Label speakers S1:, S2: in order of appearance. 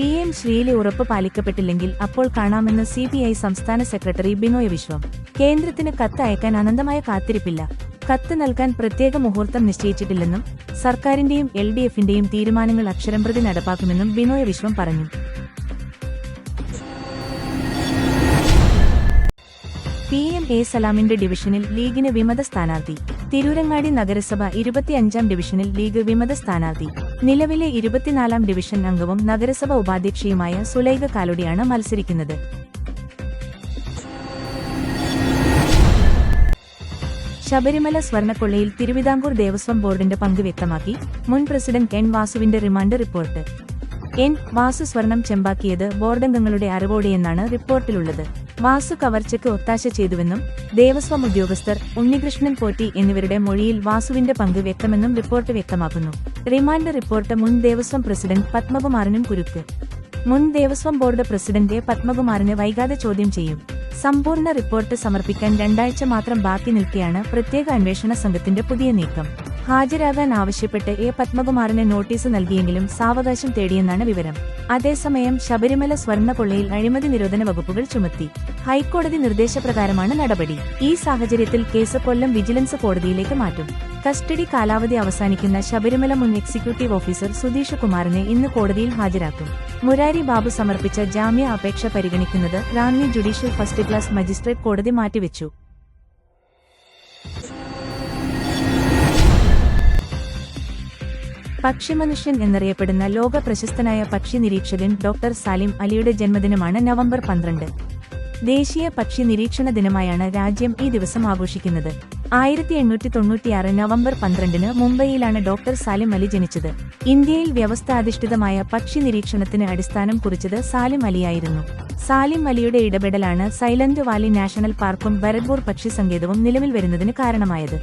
S1: P M ശ്രീയിലെ ഉറപ്പ് പാലിക്കപ്പെട്ടില്ലെങ്കിൽ അപ്പോൾ കാണാമെന്ന് സി പി ഐ സംസ്ഥാന സെക്രട്ടറി ബിനോയ് വിശ്വം. കേന്ദ്രത്തിന് കത്ത് അയക്കാൻ അനന്തമായ കാത്തിരിപ്പില്ല. കത്ത് നൽകാൻ പ്രത്യേക മുഹൂർത്തം നിശ്ചയിച്ചിട്ടില്ലെന്നും സർക്കാരിന്റെയും എൽ ഡി എഫിന്റെയും തീരുമാനങ്ങൾ അക്ഷരം പ്രതി നടപ്പാക്കുമെന്നും ബിനോയ് വിശ്വം പറഞ്ഞു. പി എം എ സലാമിന്റെ ഡിവിഷനിൽ ലീഗിന് വിമത സ്ഥാനാർത്ഥി. തിരൂരങ്ങാടി നഗരസഭ ഇരുപത്തിയഞ്ചാം ഡിവിഷനിൽ ലീഗ് വിമത സ്ഥാനാർത്ഥി. നിലവിലെ ഇരുപത്തിനാലാം ഡിവിഷൻ അംഗവും നഗരസഭ ഉപാധ്യക്ഷയുമായ സുലൈഖ കാലുടിയാണ് മത്സരിക്കുന്നത്. ശബരിമല സ്വർണക്കൊള്ളയിൽ തിരുവിതാംകൂർ ദേവസ്വം ബോർഡിന്റെ പങ്ക് വ്യക്തമാക്കി. മുൻ പ്രസിഡന്റ് എൻ വാസുവിന്റെ റിമാൻഡ് റിപ്പോർട്ട്. എൻ വാസു സ്വർണം ചെമ്പാക്കിയത് ബോർഡംഗങ്ങളുടെ അറിവോടെയെന്നാണ് റിപ്പോർട്ടിലുള്ളത്. വാസു കവർച്ചയ്ക്ക് ഒത്താശ ചെയ്തുവെന്നും ദേവസ്വം ഉദ്യോഗസ്ഥർ ഉണ്ണികൃഷ്ണൻ പോറ്റി എന്നിവരുടെ മൊഴിയിൽ വാസുവിന്റെ പങ്ക് വ്യക്തമെന്നും റിപ്പോർട്ട് വ്യക്തമാക്കുന്നു. റിമാൻഡ് റിപ്പോർട്ട് മുൻ ദേവസ്വം പ്രസിഡന്റ് പത്മകുമാറിനും കുരുക്ക്. മുൻ ദേവസ്വം ബോർഡ് പ്രസിഡന്റ് പത്മകുമാറിന് വൈകാതെ ചോദ്യം ചെയ്യും. സമ്പൂർണ റിപ്പോർട്ട് സമർപ്പിക്കാൻ രണ്ടാഴ്ച മാത്രം ബാക്കി നിൽക്കെയാണ് പ്രത്യേക അന്വേഷണ സംഘത്തിന്റെ പുതിയ നീക്കം. ഹാജരാകാൻ ആവശ്യപ്പെട്ട് എ. പത്മകുമാറിന് നോട്ടീസ് നൽകിയെങ്കിലും സാവകാശം തേടിയെന്നാണ് വിവരം. അതേസമയം ശബരിമല സ്വർണക്കൊള്ളയിൽ അഴിമതി നിരോധന വകുപ്പുകൾ ചുമത്തി. ഹൈക്കോടതി നിർദ്ദേശപ്രകാരമാണ് നടപടി. ഈ സാഹചര്യത്തിൽ കേസ് കൊല്ലം വിജിലൻസ് കോടതിയിലേക്ക് മാറ്റും. കസ്റ്റഡി കാലാവധി അവസാനിക്കുന്ന ശബരിമല മുൻ എക്സിക്യൂട്ടീവ് ഓഫീസർ സുധീഷ് കുമാറിനെ ഇന്ന് കോടതിയിൽ ഹാജരാക്കും. മുരാരി ബാബു സമർപ്പിച്ച ജാമ്യ അപേക്ഷ പരിഗണിക്കുന്നത് Ranni judicial first class magistrate കോടതി മാറ്റിവെച്ചു. പക്ഷിമനുഷ്യൻ എന്നറിയപ്പെടുന്ന ലോക പ്രശസ്തനായ പക്ഷി നിരീക്ഷകൻ ഡോക്ടർ സാലിം അലിയുടെ ജന്മദിനമാണ് നവംബർ പന്ത്രണ്ട്. ദേശീയ പക്ഷി നിരീക്ഷണ ദിനമായാണ് രാജ്യം ഈ ദിവസം ആഘോഷിക്കുന്നത്. ആയിരത്തി എണ്ണൂറ്റി തൊണ്ണൂറ്റിയാറ് നവംബർ പന്ത്രണ്ടിന് മുംബൈയിലാണ് ഡോക്ടർ സാലിം അലി ജനിച്ചത്. ഇന്ത്യയിൽ വ്യവസ്ഥാധിഷ്ഠിതമായ പക്ഷി നിരീക്ഷണത്തിന് അടിസ്ഥാനം കുറിച്ചത് സാലിം അലിയായിരുന്നു. സാലിം അലിയുടെ ഇടപെടലാണ് സൈലന്റ് വാലി നാഷണൽ പാർക്കും ഭരത്പൂർ പക്ഷി സങ്കേതവും നിലവിൽ വരുന്നതിന് കാരണമായത്.